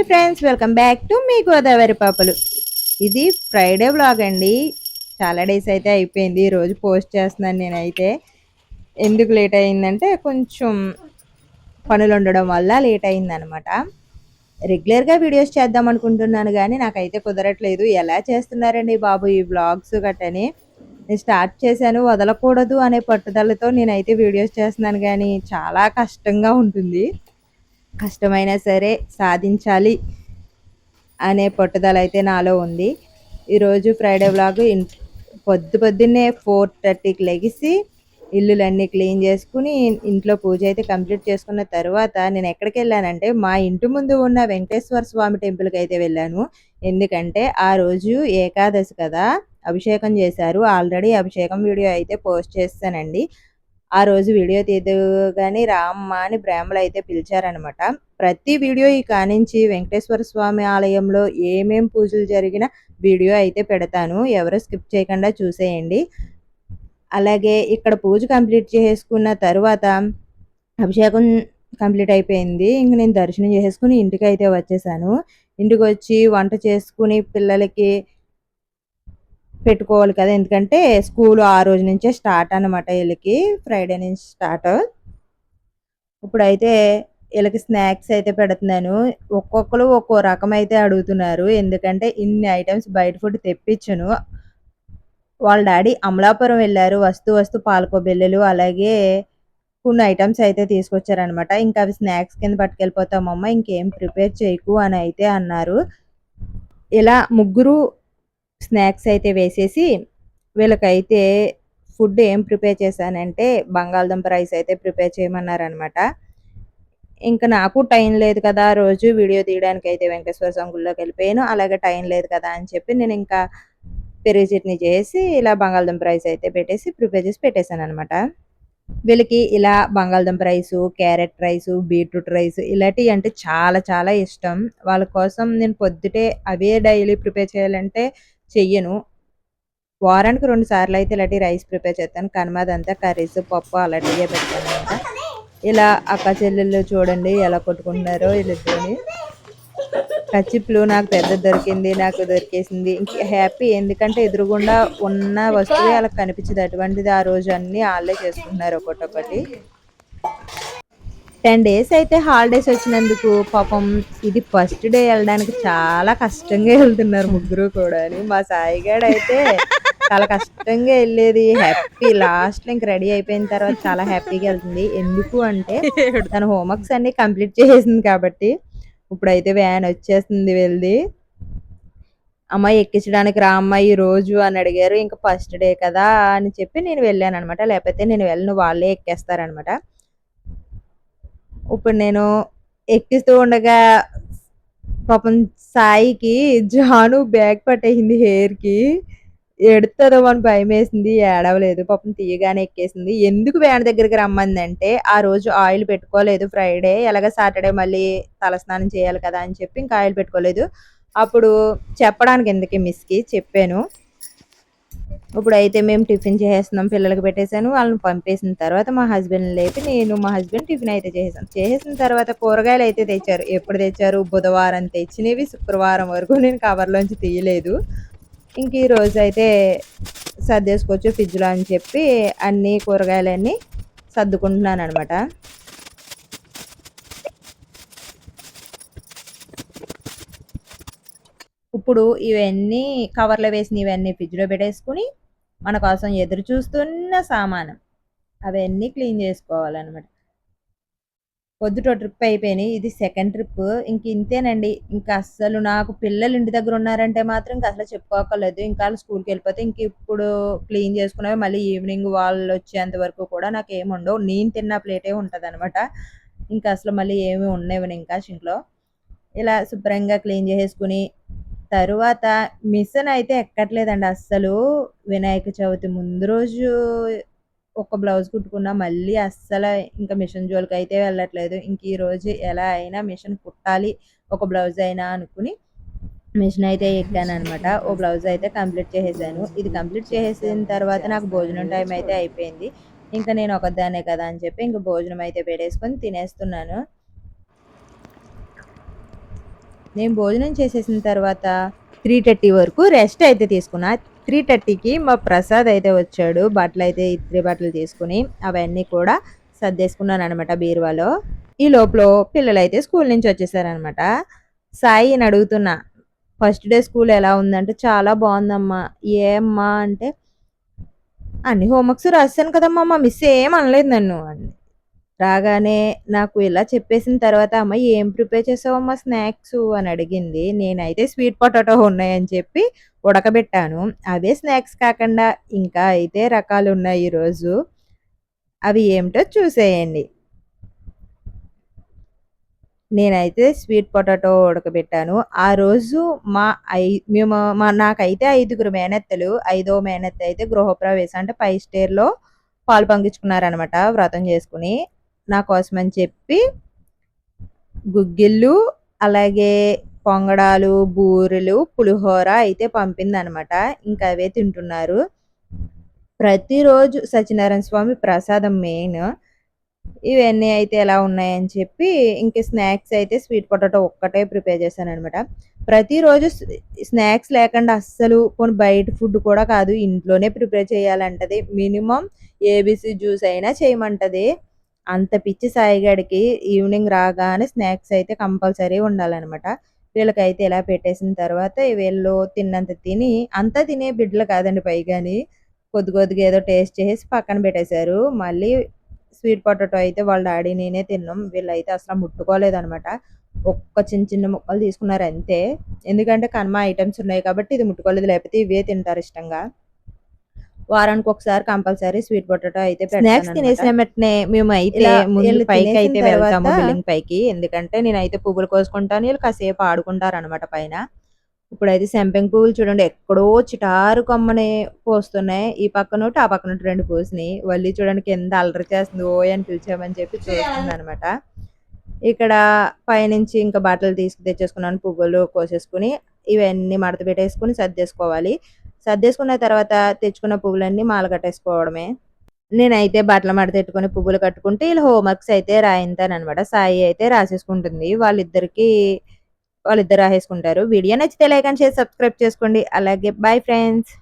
Hi friends welcome back to మీ గోదావరి పాపలు. ఇది Friday blog అండి. చాలా డేస్ అయితే అయిపోయింది ఈరోజు రోజు పోస్ట్ చేస్తున్నాను నేనైతే. ఎందుకు లేట్ అయిందంటే కొంచెం పనులు ఉండడం వల్ల లేట్ అయింది అనమాట రెగ్యులర్గా వీడియోస్ చేద్దాం అనుకుంటున్నాను కానీ నాకైతే కుదరట్లేదు. ఎలా చేస్తున్నారండి బాబు ఈ బ్లాగ్స్ గట్టని? నేను స్టార్ట్ చేశాను వదలకూడదు అనే పట్టుదలతో నేనైతే వీడియోస్ చేస్తున్నాను కానీ చాలా కష్టంగా ఉంటుంది. కష్టమైనా సరే సాధించాలి అనే పట్టుదల అయితే నాలో ఉంది. ఈరోజు ఫ్రైడే వ్లాగ్ పొద్దు పొద్దున్నే ఫోర్ థర్టీకి లెగిసి ఇల్లులన్నీ క్లీన్ చేసుకుని ఇంట్లో పూజ అయితే కంప్లీట్ చేసుకున్న తర్వాత నేను ఎక్కడికి వెళ్ళానంటే మా ఇంటి ముందు ఉన్న వెంకటేశ్వర స్వామి టెంపుల్కి అయితే వెళ్ళాను. ఎందుకంటే ఆ రోజు ఏకాదశి కదా అభిషేకం చేశారు. ఆల్రెడీ అభిషేకం వీడియో అయితే పోస్ట్ చేస్తానండి. ఆ రోజు వీడియో తీయగానే రామ్మ అని బ్రాహ్మలు అయితే పిలిచారనమాట. ప్రతి వీడియో ఈ కానించి వెంకటేశ్వర స్వామి ఆలయంలో ఏమేం పూజలు జరిగిన వీడియో అయితే పెడతాను. ఎవరు స్కిప్ చేయకుండా చూసేయండి. అలాగే ఇక్కడ పూజ కంప్లీట్ చేసుకున్న తర్వాత అభిషేకం కంప్లీట్ అయిపోయింది. ఇంక నేను దర్శనం చేసుకుని ఇంటికి అయితే వచ్చేసాను. ఇంటికి వచ్చి వంట చేసుకుని పిల్లలకి పెట్టుకోవాలి కదా. ఎందుకంటే స్కూల్ ఆ రోజు నుంచే స్టార్ట్ అనమాట వీళ్ళకి. ఫ్రైడే నుంచి స్టార్ట్. ఇప్పుడైతే వీళ్ళకి స్నాక్స్ అయితే పెడుతున్నాను. ఒక్కొక్కరు ఒక్కో రకం అయితే అడుగుతున్నారు. ఎందుకంటే ఇన్ని ఐటమ్స్ బయట ఫుడ్ తెప్పించను. వాళ్ళ డాడీ అమలాపురం వెళ్ళారు. వస్తూ వస్తూ పాలకో బిల్లలు అలాగే కొన్ని ఐటమ్స్ అయితే తీసుకొచ్చారనమాట ఇంకా అవి స్నాక్స్ కింద పట్టుకెళ్ళిపోతామమ్మ ఇంకేం ప్రిపేర్ చేయకు అని అయితే అన్నారు. ఇలా ముగ్గురు స్నాక్స్ అయితే వేసేసి వీళ్ళకైతే ఫుడ్ ఏం ప్రిపేర్ చేశానంటే బంగాళదుంప రైస్ అయితే ప్రిపేర్ చేయమన్నారనమాట. ఇంకా నాకు టైం లేదు కదా రోజు వీడియో తీయడానికి అయితే వెంకటేశ్వర సంగుల్లోకి వెళ్ళిపోయాను. అలాగే టైం లేదు కదా అని చెప్పి నేను ఇంకా పెరుగు చట్నీ చేసి ఇలా బంగాళదుంప రైస్ అయితే పెట్టేసి ప్రిపేర్ చేసి పెట్టేశాను అనమాట వీళ్ళకి ఇలా బంగాళదుంప rice carrot rice beetroot rice ఇలాంటివి అంటే చాలా చాలా ఇష్టం. వాళ్ళ కోసం నేను పొద్దుటే అవే డైలీ ప్రిపేర్ చేయాలంటే చెయ్యను. వారానికి రెండు సార్లు అయితే ఇలాంటి రైస్ ప్రిపేర్ చేస్తాను. కనుమదంతా కర్రీస్ పప్పు అలాంటివే పెడతాను అంట ఇలా అక్క చెల్లెళ్ళు చూడండి ఎలా కొట్టుకుంటున్నారో వీళ్ళిద్దరిని కచ్చిప్లు నాకు పెద్ద దొరికింది నాకు దొరికేసింది. ఇంక హ్యాపీ ఎందుకంటే ఎదురుగుండా ఉన్న వస్తువు వాళ్ళకి కనిపించదు. అటువంటిది ఆ రోజు అన్ని వాళ్ళే చేసుకుంటున్నారు ఒకటొకటి. టెన్ డేస్ అయితే హాలిడేస్ వచ్చినందుకు పాపం ఇది ఫస్ట్ డే వెళ్ళడానికి చాలా కష్టంగా వెళ్తున్నారు ముగ్గురు కూడా మా సాయిగాడు అయితే చాలా కష్టంగా వెళ్ళేది. హ్యాపీ లాస్ట్ ఇంక రెడీ అయిపోయిన తర్వాత చాలా హ్యాపీగా వెళ్తుంది. ఎందుకు అంటే తన హోంవర్క్స్ అన్ని కంప్లీట్ చేసింది కాబట్టి ఇప్పుడైతే వ్యాన్ వచ్చేస్తుంది వెళ్ళి అమ్మాయి ఎక్కించడానికి రా అమ్మాయి రోజు అని అడిగారు. ఇంకా ఫస్ట్ డే కదా అని చెప్పి నేను వెళ్ళాను అనమాట లేకపోతే నేను వెళ్ళను వాళ్ళే ఎక్కేస్తారనమాట ఇప్పుడు నేను ఎక్కిస్తూ ఉండగా పాపం సాయికి జాను బ్యాగ్ పట్టేసింది హెయిర్కి ఎడుతుందో అని భయం వేసింది ఏడవలేదు. పాపం తీయగానే ఎక్కేసింది. ఎందుకు వ్యాన్ దగ్గరికి రమ్మందంటే ఆ రోజు ఆయిల్ పెట్టుకోలేదు ఫ్రైడే ఎలాగ సాటర్డే మళ్ళీ తలస్నానం చేయాలి కదా అని చెప్పి ఇంకా ఆయిల్ పెట్టుకోలేదు. అప్పుడు చెప్పడానికి ఎందుకు మిస్కి చెప్పాను. ఇప్పుడు అయితే మేము టిఫిన్ చేసేస్తున్నాం పిల్లలకి పెట్టేశాను వాళ్ళని పంపేసిన తర్వాత మా హస్బెండ్ లేపి నేను మా హస్బెండ్ టిఫిన్ అయితే చేసాం చేసిన తర్వాత కూరగాయలు అయితే తెచ్చారు. ఎప్పుడు తెచ్చారు? బుధవారం తెచ్చినవి శుక్రవారం వరకు నేను కవర్లోంచి తీయలేదు. ఇంక ఈ రోజు అయితే సర్దేసుకోవచ్చు ఫ్రిడ్జ్లో అని చెప్పి అన్ని కూరగాయలన్నీ సర్దుకుంటున్నాను అనమాట ఇప్పుడు ఇవన్నీ కవర్లో వేసిన ఇవన్నీ ఫ్రిడ్జ్లో పెట్టేసుకుని మన కోసం ఎదురు చూస్తున్న సామానం. అవన్నీ క్లీన్ చేసుకోవాలన్నమాట. పొద్దుట ట్రిప్ అయిపోయినాయి. ఇది సెకండ్ ట్రిప్. ఇంక ఇంతేనండి. ఇంకా అస్సలు నాకు పిల్లలు ఇంటి దగ్గర ఉన్నారంటే మాత్రం ఇంకా అసలు చెప్పుకోకర్లేదు ఇంకా వాళ్ళు స్కూల్కి వెళ్ళిపోతే ఇంక ఇప్పుడు క్లీన్ చేసుకునేవి మళ్ళీ ఈవినింగ్ వాళ్ళు వచ్చేంత వరకు కూడా నాకు ఏమి ఉండవు. నేను తిన్న ప్లేటే ఉంటుంది అనమాట ఇంకా అసలు మళ్ళీ ఏమి ఉండేవి ఇంకా ఇంట్లో ఇలా శుభ్రంగా క్లీన్ చేసుకుని తరువాత మిషన్ అయితే ఎక్కట్లేదండి. అస్సలు వినాయక చవితి ముందు రోజు ఒక బ్లౌజ్ కుట్టుకున్నా మళ్ళీ అస్సలు ఇంకా మిషన్ జోలికి అయితే వెళ్ళట్లేదు. ఇంక ఈ రోజు ఎలా అయినా మిషన్ కుట్టాలి. ఒక బ్లౌజ్ అయినా అనుకుని మిషన్ అయితే ఎక్కాను అనమాట ఓ బ్లౌజ్ అయితే కంప్లీట్ చేసేసాను. ఇది కంప్లీట్ చేసేసిన తర్వాత నాకు భోజనం టైం అయితే అయిపోయింది. ఇంకా నేను ఒకదాన్నే కదా అని చెప్పి ఇంకా భోజనం అయితే పెట్టేసుకొని తినేస్తున్నాను. నేను భోజనం చేసేసిన తర్వాత త్రీ థర్టీ వరకు రెస్ట్ అయితే తీసుకున్నా. త్రీ థర్టీకి మా ప్రసాద్ అయితే వచ్చాడు. బట్టలు అయితే ఇద్దరి బట్టలు తీసుకుని అవన్నీ కూడా సర్దేసుకున్నాను అనమాట బీరువాలో. ఈ లోపల పిల్లలు అయితే స్కూల్ నుంచి వచ్చేసారనమాట సాయి అడుగుతున్నా ఫస్ట్ డే స్కూల్ ఎలా ఉందంటే చాలా బాగుందమ్మా. ఏమ్మా అంటే అన్ని హోంవర్క్స్ రాశాను కదమ్మా మా మిస్ ఏం అనలేదు నన్ను అని రాగానే నాకు ఇలా చెప్పేసిన తర్వాత అమ్మ ఏం ప్రిపేర్ చేసావమ్మా స్నాక్స్? అని అడిగింది. నేనైతే స్వీట్ పొటాటో ఉన్నాయని చెప్పి ఉడకబెట్టాను. అవే స్నాక్స్ కాకుండా ఇంకా అయితే రకాలు ఉన్నాయి ఈరోజు అవి ఏమిటో చూసేయండి. నేనైతే స్వీట్ పొటాటో ఉడకబెట్టాను. ఆ రోజు మా ఐ మేము మా నాకైతే ఐదుగురు మేనత్తలు. ఐదో మేనత్త అయితే గృహప్రవేశం అంటే పై స్టేర్లో పాలు పంపించుకున్నారనమాట వ్రతం చేసుకుని. నా కోసమని అని చెప్పి గుగ్గిళ్ళు అలాగే పొంగడాలు బూరెలు పులిహోర అయితే పంపిందనమాట. ఇంకా అవే తింటున్నారు. ప్రతిరోజు సత్యనారాయణ స్వామి ప్రసాదం మెయిన్. ఇవన్నీ అయితే ఎలా ఉన్నాయని చెప్పి ఇంక స్నాక్స్ అయితే స్వీట్ పొటాటో ఒక్కటే ప్రిపేర్ చేశాను అనమాట ప్రతిరోజు స్నాక్స్ లేకుండా అస్సలు కొన్ని బయట ఫుడ్ కూడా కాదు ఇంట్లోనే ప్రిపేర్ చేయాలంటది. మినిమం ఏబీసీ జ్యూస్ అయినా చేయమంటది. అంత పిచ్చి సాయిగాడికి ఈవినింగ్ రాగానే స్నాక్స్ అయితే కంపల్సరీ ఉండాలన్నమాట. వీళ్ళకైతే ఇలా పెట్టేసిన తర్వాత వీళ్ళు తిన్నంత తిని అంతా తినే బిడ్డలు కాదండి పైగాని. కొద్ది కొద్దిగా ఏదో టేస్ట్ చేసి పక్కన పెట్టేశారు. మళ్ళీ స్వీట్ పొటాటో అయితే వాళ్ళ డాడీ నేనే తిన్నాం. వీళ్ళైతే అసలు ముట్టుకోలేదనమాట ఒక్క చిన్న చిన్న ముక్కలు తీసుకున్నారు అంతే. ఎందుకంటే కనుమ ఐటమ్స్ ఉన్నాయి కాబట్టి ఇది ముట్టుకోలేదు. లేకపోతే ఇవే తింటారు ఇష్టంగా. వారానికి ఒకసారి కంపల్సరీ స్వీట్ పొటాటో అయితే స్నాక్స్ తినేసిన వెంటనే మేము అయితే ముందు పైకి అయితే వెళ్తాము బిల్డింగ్ పైకి. ఎందుకంటే నేనైతే పువ్వులు కోసుకుంటాను వీళ్ళు కాసేపు ఆడుకుంటారు అనమాట పైన. ఇప్పుడైతే సెంపెంగ్ పువ్వులు చూడండి ఎక్కడో చిటారు కొమ్మని పోస్తున్నాయి. ఈ పక్కన ఆ పక్కన రెండు పోసినాయి. వల్లి చూడండి కింద అల్లరి చేస్తుంది ఓ అని పిలిచామని చెప్పి చూస్తుంది అనమాట ఇక్కడ పైనుంచి ఇంకా బట్టలు తీసుకు తెచ్చేసుకున్నాను పువ్వులు కోసేసుకుని ఇవన్నీ మడత పెట్టేసుకుని సర్దేసుకోవాలి. సర్దేసుకున్న తర్వాత తెచ్చుకున్న పువ్వులన్నీ మాల కట్టేసుకోవడమే నేనైతే బట్టలు మాట పెట్టుకుని పువ్వులు కట్టుకుంటే వీళ్ళు హోంవర్క్స్ అయితే రాయింతానమాట సాయి అయితే రాసేసుకుంటుంది. వాళ్ళిద్దరికి వాళ్ళిద్దరు రాసేసుకుంటారు. వీడియో నచ్చితే లైక్ అండ్ షేర్ సబ్స్క్రైబ్ చేసుకోండి. అలాగే బాయ్ ఫ్రెండ్స్.